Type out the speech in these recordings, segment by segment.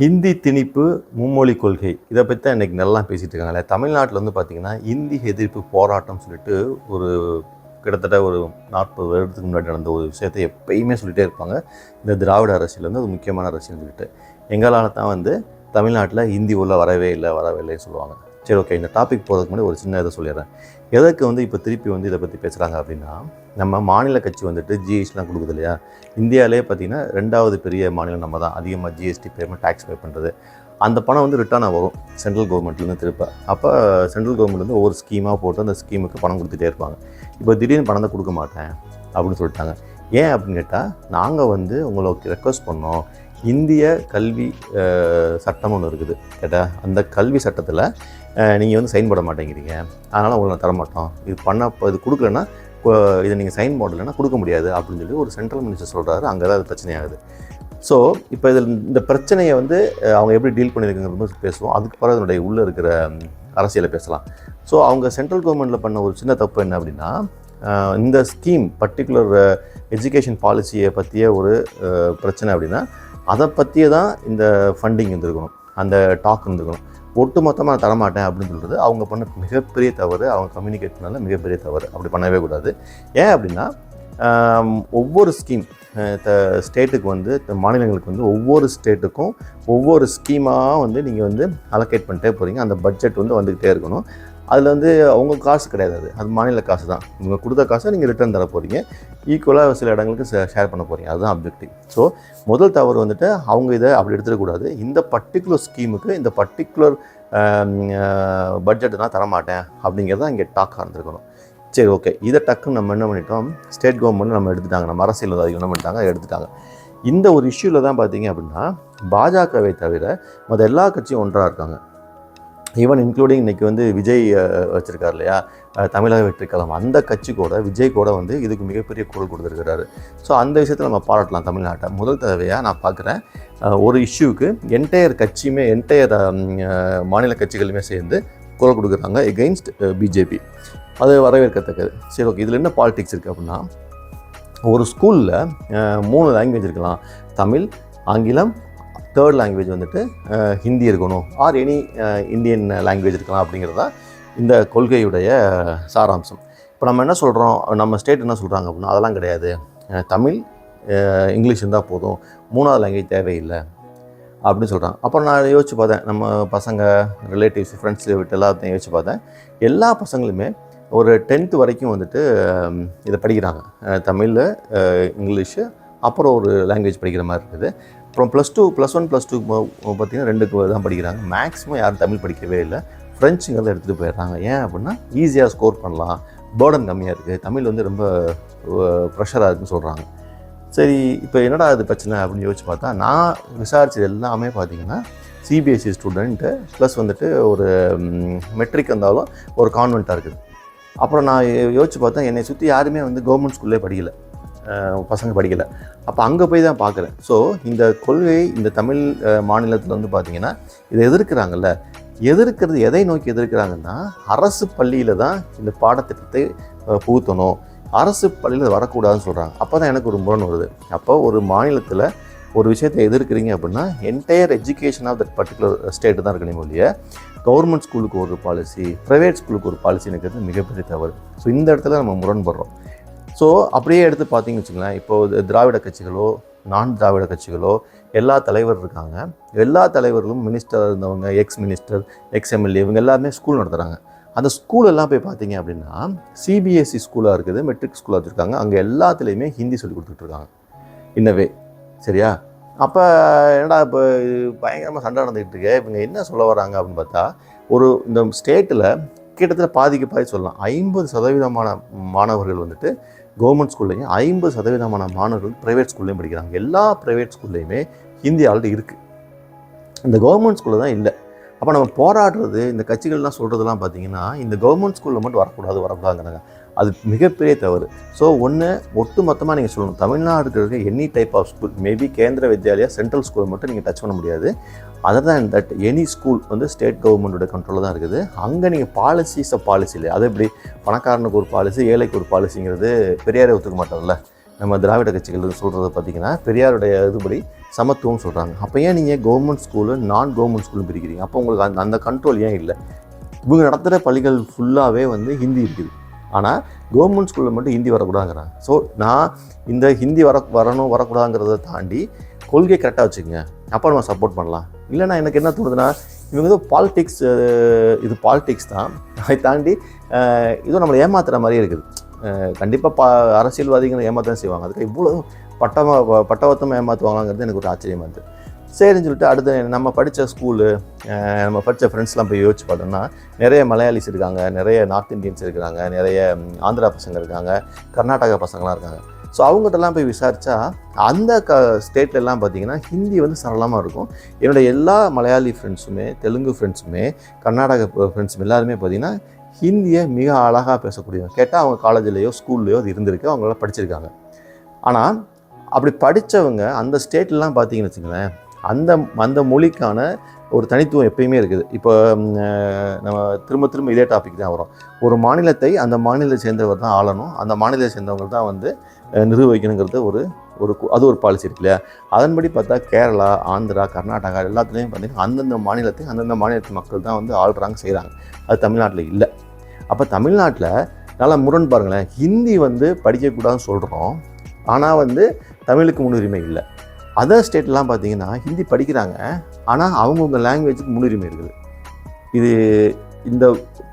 ஹிந்தி திணிப்பு மும்மொழி கொள்கை. இதை பற்றி தான் இன்றைக்கி நல்லா பேசிகிட்டு இருக்காங்களே. தமிழ்நாட்டில் வந்து பார்த்திங்கன்னா இந்தி எதிர்ப்பு போராட்டம் சொல்லிட்டு ஒரு கிட்டத்தட்ட ஒரு நாற்பது வருடத்துக்கு முன்னாடி நடந்த ஒரு விஷயத்தை எப்பயுமே சொல்லிகிட்டே இருப்பாங்க. இந்த திராவிட அரசியல் வந்து அது முக்கியமான அரசியல்னு சொல்லிட்டு. எங்களால் தான் வந்து தமிழ்நாட்டில் ஹிந்தி உள்ள வரவே இல்லை வரவே இல்லைன்னு சொல்லுவாங்க. சரி ஓகே இந்த டாபிக் போகிறதுக்கு முன்னாடி ஒரு சின்ன இதை சொல்லிடுறேன். எதற்கு வந்து இப்போ திருப்பி வந்து இதை பற்றி பேசுகிறாங்க அப்படின்னா நம்ம மாநில கட்சி வந்துட்டு ஜிஎஸ்டிலாம் கொடுக்குது இல்லையா? இந்தியாவிலே பார்த்தீங்கன்னா ரெண்டாவது பெரிய மாநிலம் நம்ம தான் அதிகமாக ஜிஎஸ்டி பேமெண்ட் டேக்ஸ் பே பண்ணுறது அந்த பணம் வந்து ரிட்டர்னாக வரும். சென்ட்ரல் கவர்மெண்ட்லேருந்து திருப்ப. அப்போ சென்ட்ரல் கவர்மெண்ட் வந்து ஒவ்வொரு ஸ்கீமாக போட்டு அந்த ஸ்கீமுக்கு பணம் கொடுத்துட்டே இருப்பாங்க. இப்போ திடீர்னு பணம் தான் கொடுக்க மாட்டேன் அப்படின்னு சொல்லிட்டாங்க. ஏன் அப்படின்னு கேட்டால் நாங்கள் வந்து உங்களுக்கு ரெக்வஸ்ட் பண்ணோம். இந்திய கல்வி சட்டம் ஒன்று இருக்குது கேட்டால் அந்த கல்வி சட்டத்தில் நீங்கள் வந்து சைன் போட மாட்டேங்கிறீங்க. அதனால் உங்களை நான் தரமாட்டோம். இது பண்ண இது கொடுக்கலன்னா இதை நீங்கள் சைன் போடலைன்னா கொடுக்க முடியாது அப்படின்னு சொல்லி ஒரு சென்ட்ரல் மினிஸ்டர் சொல்கிறாரு அங்கே தான் அது பிரச்சனையாகுது. ஸோ இப்போ இதில் இந்த பிரச்சனையை வந்து அவங்க எப்படி டீல் பண்ணியிருக்குங்கிறது பேசுவோம். அதுக்கு பிறகு அதனுடைய உள்ளே இருக்கிற அரசியலை பேசலாம். ஸோ அவங்க சென்ட்ரல் கவர்மெண்ட்டில் பண்ண ஒரு சின்ன தப்பு என்ன அப்படின்னா இந்த ஸ்கீம் பர்டிகுலர் எஜுகேஷன் பாலிசியை பற்றிய ஒரு பிரச்சனை அப்படின்னா அதை பற்றியே தான் இந்த ஃபண்டிங் இருந்திருக்கணும் அந்த டாக் இருந்திருக்கணும் ஒட்டு மொத்தமாக நான் தரமாட்டேன் அப்படின்னு சொல்கிறது அவங்க பண்ண மிகப்பெரிய தவறு அவங்க கம்யூனிகேட் பண்ணால மிகப்பெரிய தவறு. அப்படி பண்ணவே கூடாது. ஏன் அப்படின்னா ஒவ்வொரு ஸ்கீம் ஸ்டேட்டுக்கு வந்து மாநிலங்களுக்கு வந்து ஒவ்வொரு ஸ்டேட்டுக்கும் ஒவ்வொரு ஸ்கீமாக வந்து நீங்கள் வந்து அலோகேட் பண்ணிட்டே போகிறீங்க அந்த பட்ஜெட் வந்து வந்துக்கிட்டே இருக்கணும். அதில் வந்து அவங்க காசு கிடையாது அது. அது மாநில காசு தான். இவங்க கொடுத்த காசை நீங்கள் ரிட்டர்ன் தர போகிறீங்க ஈக்குவலாக சில இடங்களுக்கு ஷேர் பண்ண போகிறீங்க அதுதான் அப்ஜெக்டிவ் ஸோ முதல் தவறு வந்துட்டு அவங்க இதை அப்படி எடுத்துடக்கூடாது இந்த பர்டிகுலர் ஸ்கீமுக்கு இந்த பர்டிகுலர் பட்ஜெட் நான் தரமாட்டேன் அப்படிங்கிறது தான் இங்கே டாக்காக இருந்திருக்கணும் சரி ஓகே இதை டக்குன்னு நம்ம என்ன பண்ணிட்டோம்? ஸ்டேட் கவர்மெண்ட் நம்ம எடுத்துட்டாங்க. நம்ம அரசியல் அதிகம் என்ன பண்ணிட்டாங்க? எடுத்துட்டாங்க. இந்த ஒரு இஷ்யூவில் தான் பார்த்தீங்க அப்படின்னா பாஜகவை தவிர மற்ற எல்லா கட்சியும் ஒன்றாக இருக்காங்க. ஈவன் இன்க்ளூடிங் இன்னைக்கு வந்து விஜய் வச்சுருக்கார் இல்லையா? தமிழக வெற்றிக்கலம் அந்த கட்சி கூட விஜய் கூட வந்து இதுக்கு மிகப்பெரிய குரல் கொடுத்துருக்கிறாரு. ஸோ அந்த விஷயத்தில் நம்ம பாராட்டலாம் தமிழ்நாட்டை. முதல் தேவையாக நான் பார்க்குறேன் ஒரு இஷ்யூவுக்கு என்டையர் கட்சியுமே என்டையர் மாநில கட்சிகளுமே சேர்ந்து குரல் கொடுக்குறாங்க எகெயின்ஸ்ட் பிஜேபி அது வரவேற்கத்தக்கது. சரி ஓகே இதில் என்ன பாலிடிக்ஸ் இருக்குது அப்படின்னா ஒரு ஸ்கூலில் மூணு லாங்குவேஜ் இருக்கலாம். தமிழ் ஆங்கிலம் தேர்ட் லாங்குவேஜ் வந்துட்டு ஹிந்தி இருக்கணும். ஆர் எனி இந்தியன் லாங்குவேஜ் இருக்கலாம் அப்படிங்கிறது தான் இந்த கொள்கையுடைய சாராம்சம். இப்போ நம்ம என்ன சொல்கிறோம் நம்ம ஸ்டேட் என்ன சொல்கிறாங்க அப்படின்னா அதெல்லாம் கிடையாது. தமிழ் இங்கிலீஷ் இருந்தால் போதும். மூணாவது லாங்குவேஜ் தேவையில்லை அப்படின்னு சொல்கிறாங்க அப்புறம் நான் யோசிச்சு பார்த்தேன். நம்ம பசங்க ரிலேட்டிவ்ஸ் ஃப்ரெண்ட்ஸ் விட்டு எல்லாத்தையும் யோசிச்சு பார்த்தேன். எல்லா பசங்களுமே ஒரு டென்த்து வரைக்கும் வந்துட்டு இதை படிக்கிறாங்க. தமிழில் தமிழ் இங்கிலீஷு அப்புறம் ஒரு லாங்குவேஜ் படிக்கிற மாதிரி இருக்குது. அப்புறம் plus two plus one plus two பார்த்தீங்கன்னா ரெண்டுக்கு தான் படிக்கிறாங்க. மேக்ஸிமம் யாரும் தமிழ் படிக்கவே இல்லை. ஃப்ரெஞ்சுங்கிறத எடுத்துகிட்டு போயிடுறாங்க. ஏன் அப்படின்னா ஈஸியாக ஸ்கோர் பண்ணலாம். பேர்டன் கம்மியாக இருக்குது தமிழ் வந்து ரொம்ப ப்ரெஷராக இருக்குன்னு சொல்கிறாங்க சரி இப்போ என்னடா அது பிரச்சனை அப்படின்னு யோசிச்சு பார்த்தா நான் விசாரிச்சது எல்லாமே பார்த்தீங்கன்னா சிபிஎஸ்சி ஸ்டூடெண்ட்டு ப்ளஸ் வந்துட்டு ஒரு மெட்ரிக் வந்தாலும் ஒரு கான்வெண்ட்டாக இருக்குது. அப்புறம் நான் யோசிச்சு பார்த்தா என்னை சுற்றி யாருமே வந்து கவர்மெண்ட் ஸ்கூல்லே படிக்கலை. பசங்க படிக்கலை. அப்போ அங்கே போய் தான் பார்க்குறேன் ஸோ இந்த கொள்கை இந்த தமிழ் மாநிலத்தில் வந்து பார்த்திங்கன்னா இதை எதிர்க்கிறாங்கல்ல? எதிர்க்கிறது எதை நோக்கி எதிர்க்கிறாங்கன்னா அரசு பள்ளியில் தான் இந்த பாடத்திட்டத்தை புகுத்தணும். அரசு பள்ளியில் வரக்கூடாதுன்னு சொல்கிறாங்க அப்போ தான் எனக்கு ஒரு முரண் வருது. அப்போ ஒரு மாநிலத்தில் ஒரு விஷயத்தை எதிர்க்கிறீங்க அப்படின்னா entire education of that particular state தான் இருக்கணும் ஒழிய கவர்மெண்ட் ஸ்கூலுக்கு ஒரு பாலிசி ப்ரைவேட் ஸ்கூலுக்கு ஒரு பாலிசி இருக்கிறது மிகப்பெரிய தவறு. ஸோ இந்த இடத்துல நம்ம முரண்படுறோம். ஸோ அப்படியே எடுத்து பார்த்தீங்கன்னு வச்சுங்களேன் இப்போது திராவிட கட்சிகளோ நான் திராவிட கட்சிகளோ எல்லா தலைவர் இருக்காங்க. எல்லா தலைவர்களும் மினிஸ்டர் இருந்தவங்க எக்ஸ் மினிஸ்டர் எக்ஸ் எம்எல்ஏ இவங்க எல்லாமே ஸ்கூல் நடத்துகிறாங்க அந்த ஸ்கூல் எல்லாம் போய் பார்த்தீங்க அப்படின்னா சிபிஎஸ்சி ஸ்கூலாக இருக்குது மெட்ரிக் ஸ்கூலாக வச்சுருக்காங்க. அங்கே எல்லாத்துலேயுமே ஹிந்தி சொல்லி கொடுத்துட்ருக்காங்க இன்னவே சரியா? அப்போ என்னடா இப்போ பயங்கரமாக சண்டை நடந்துக்கிட்டு இருக்கு. இவங்க என்ன சொல்ல வராங்க அப்படின்னு பார்த்தா ஒரு இந்த ஸ்டேட்டில் கிட்டத்தட்ட பாதிக்கு பாதி சொல்லலாம். ஐம்பது சதவீதமான மாணவர்கள் வந்துட்டு கவர்மெண்ட் ஸ்கூல்லையும் ஐம்பது சதவீதமான மாணவர்கள் ப்ரைவேட் ஸ்கூல்லையும் படிக்கிறாங்க. எல்லா ப்ரைவேட் ஸ்கூல்லையுமே ஹிந்தி ஆல்ரெடி இருக்குது இந்த கவர்மெண்ட் ஸ்கூலில் தான் இல்லை. அப்போ நம்ம போராடுறது இந்த கட்சிகள்லாம் சொல்கிறதெல்லாம் பார்த்தீங்கன்னா இந்த கவர்மெண்ட் ஸ்கூலில் மட்டும் வரக்கூடாது வரக்கூடாதுங்கிறாங்க. அது மிகப்பெரிய தவறு. ஸோ ஒன்று ஒட்டு மொத்தமாக நீங்கள் சொல்லணும். தமிழ்நாடு இருக்க any type of school maybe Kendriya Vidyalaya central school மட்டும் நீங்கள் டச் பண்ண முடியாது. அதர் தான் தட் எனி ஸ்கூல் வந்து ஸ்டேட் கவர்மெண்ட்டோட கண்ட்ரோலில் தான் இருக்குது. அங்கே நீங்கள் பாலிசிஸ் பாலிசி இல்லை அது எப்படி? பணக்காரனுக்கு ஒரு பாலிசி ஏழைக்கு ஒரு பாலிசிங்கிறது பெரியாரை ஒத்துக்க மாட்டோம்ல நம்ம திராவிட கட்சிகள் சொல்கிறத பார்த்தீங்கன்னா பெரியாருடைய இதுபடி சமத்துவம் சொல்கிறாங்க அப்போ ஏன் நீங்கள் கவர்மெண்ட் ஸ்கூலு நான் கவர்மெண்ட் ஸ்கூலும் பிரிக்கிறீங்க? அப்போ உங்களுக்கு அந்த அந்த கண்ட்ரோல் ஏன் இல்லை? இவங்க நடத்துகிற பள்ளிகள் ஃபுல்லாகவே வந்து ஹிந்தி இருக்குது. ஆனால் கவர்மெண்ட் ஸ்கூலில் மட்டும் ஹிந்தி வரக்கூடாதுங்கிறாங்க. ஸோ நான் இந்த ஹிந்தி வர வரணும் வரக்கூடாதுங்கிறத தாண்டி கொள்கையை கரெக்டாக வச்சுக்கோங்க. அப்போ நம்ம சப்போர்ட் பண்ணலாம். இல்லைனா எனக்கு என்ன தோணுதுன்னா இவங்க ஏதோ பாலிடிக்ஸ் இது பாலிடிக்ஸ் தான். அதை தாண்டி இதுவும் நம்மளை ஏமாத்துகிற மாதிரியே இருக்குது. கண்டிப்பாக பா அரசியல்வாதிகளை ஏமாத்தான் செய்வாங்க. அதுக்கு இவ்வளோ பட்டமாக பட்டவத்தமாக ஏமாற்றுவாங்களாங்கிறது எனக்கு ஒரு ஆச்சரியமாக இருக்குது சரின்னு சொல்லிட்டு அடுத்து நம்ம படித்த ஸ்கூலு நம்ம படித்த ஃப்ரெண்ட்ஸ்லாம் போய் யோசிச்சு பார்த்தோம்னா நிறைய மலையாளிஸ் இருக்காங்க நிறைய நார்த் இந்தியன்ஸ் இருக்கிறாங்க நிறைய ஆந்திரா பசங்க இருக்காங்க கர்நாடகா பசங்களாம் இருக்காங்க. ஸோ அவங்ககிட்டலாம் போய் விசாரித்தா அந்த க ஸ்டேட்லலாம் பார்த்தீங்கன்னா ஹிந்தி வந்து சரளமாக இருக்கும். என்னுடைய எல்லா மலையாளி ஃப்ரெண்ட்ஸுமே தெலுங்கு ஃப்ரெண்ட்ஸுமே கர்நாடக ஃப்ரெண்ட்ஸும் எல்லாருமே பார்த்தீங்கன்னா ஹிந்தியை மிக அழகாக பேசக்கூடியவங்க. கேட்டால் அவங்க காலேஜ்லேயோ ஸ்கூல்லையோ அது இருந்திருக்கு அவங்களாம் படிச்சிருக்காங்க. ஆனால் அப்படி படித்தவங்க அந்த ஸ்டேட்லலாம் பார்த்தீங்கன்னு வச்சுங்களேன் அந்த அந்த மொழிக்கான ஒரு தனித்துவம் எப்பயுமே இருக்குது. இப்போ நம்ம திரும்ப திரும்ப இதே டாபிக் தான் வரும். ஒரு மாநிலத்தை அந்த மாநிலத்தை சேர்ந்தவர் தான் ஆளணும். அந்த மாநிலத்தை சேர்ந்தவங்க தான் வந்து அஹ், நிர்வகிக்கணுங்கிறது ஒரு ஒரு அது ஒரு பாலிசி இருக்கு இல்லையா? அதன்படி பார்த்தா கேரளா ஆந்திரா கர்நாடகா எல்லாத்துலேயும் பார்த்தீங்கன்னா அந்தந்த மாநிலத்தை அந்தந்த மாநிலத்து மக்கள் தான் வந்து ஆள்றாங்க செய்கிறாங்க அது தமிழ்நாட்டில் இல்லை. அப்போ தமிழ்நாட்டில் நல்லா முரண் பாருங்களேன். ஹிந்தி வந்து படிக்கக்கூடாதுன்னு சொல்கிறோம் ஆனால் வந்து தமிழுக்கு முன்னுரிமை இல்லை. அதர் ஸ்டேட்லாம் பார்த்தீங்கன்னா ஹிந்தி படிக்கிறாங்க. ஆனால் அவங்கவுங்க லாங்குவேஜுக்கு முன்னுரிமை இருக்குது. இது இந்த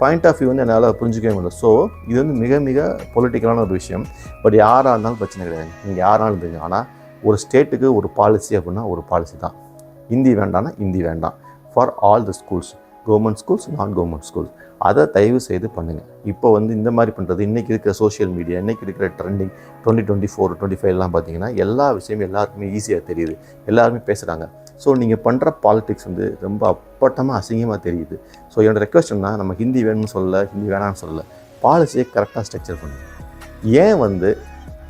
பாயிண்ட் ஆஃப் வியூ வந்து என்னால் புரிஞ்சுக்கவே முடியல. ஸோ இது வந்து மிக மிக பொலிட்டிக்கலான ஒரு விஷயம். பட் யாராக இருந்தாலும் பிரச்சனை கிடையாது. நீங்கள் யாராலும் இருந்தீங்க. ஆனால் ஒரு ஸ்டேட்டுக்கு ஒரு பாலிசி அப்படின்னா ஒரு பாலிசி தான். ஹிந்தி வேண்டாம்னா ஹிந்தி வேண்டாம். For all the schools government schools non government schools அதை தயவு செய்து பண்ணுங்கள் இப்போ வந்து இந்த மாதிரி பண்ணுறது இன்றைக்கி இருக்கிற சோஷியல் மீடியா இன்றைக்கி இருக்கிற trending twenty twenty four twenty ஃபைவ்லாம் பார்த்தீங்கன்னா எல்லா விஷயமும் எல்லாருக்குமே ஈஸியாக தெரியுது. எல்லாருமே பேசுகிறாங்க ஸோ நீங்கள் பண்ணுற பாலிடிக்ஸ் வந்து ரொம்ப அப்பட்டமாக அசிங்கமாக தெரியுது. ஸோ என்னோட ரெக்வஸ்ட் என்ன நம்ம ஹிந்தி வேணும்னு சொல்லலை ஹிந்தி வேணாம்னு சொல்லலை. பாலிசியை கரெக்டாக ஸ்ட்ரக்சர் பண்ணுங்கள் ஏன் வந்து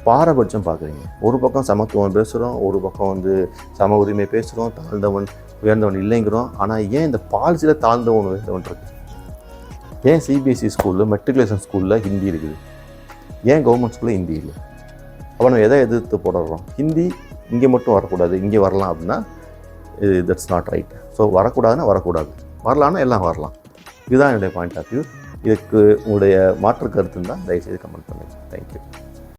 பாரபட்சம் பார்க்குறீங்க? ஒரு பக்கம் சமத்துவம் பேசுகிறோம் ஒரு பக்கம் வந்து சம உரிமை பேசுகிறோம் தாழ்ந்தவன் உயர்ந்தவன் இல்லைங்கிறோம். ஆனால் ஏன் இந்த பாலிசியில் தாழ்ந்தவன் உயர்ந்தவன் இருக்கு? ஏன் சிபிஎஸ்சி ஸ்கூலில் மெட்ரிகுலேஷன் ஸ்கூலில் ஹிந்தி இருக்குது? ஏன் கவர்மெண்ட் ஸ்கூலில் ஹிந்தி இல்லை? அப்போ நம்ம எதை எதிர்த்து போடுறோம் ஹிந்தி இங்கே மட்டும் வரக்கூடாது இங்கே வரலாம் அப்படின்னா இது தட்ஸ் நாட் ரைட் ஸோ வரக்கூடாதுன்னா வரக்கூடாது. வரலான்னா எல்லாம் வரலாம். இதுதான் என்னுடைய பாயிண்ட் ஆஃப் வியூ இதுக்கு உங்களுடைய மாற்று கருத்து தான் தயவுசெய்து கமெண்ட் பண்ணுங்கள் தேங்க்யூ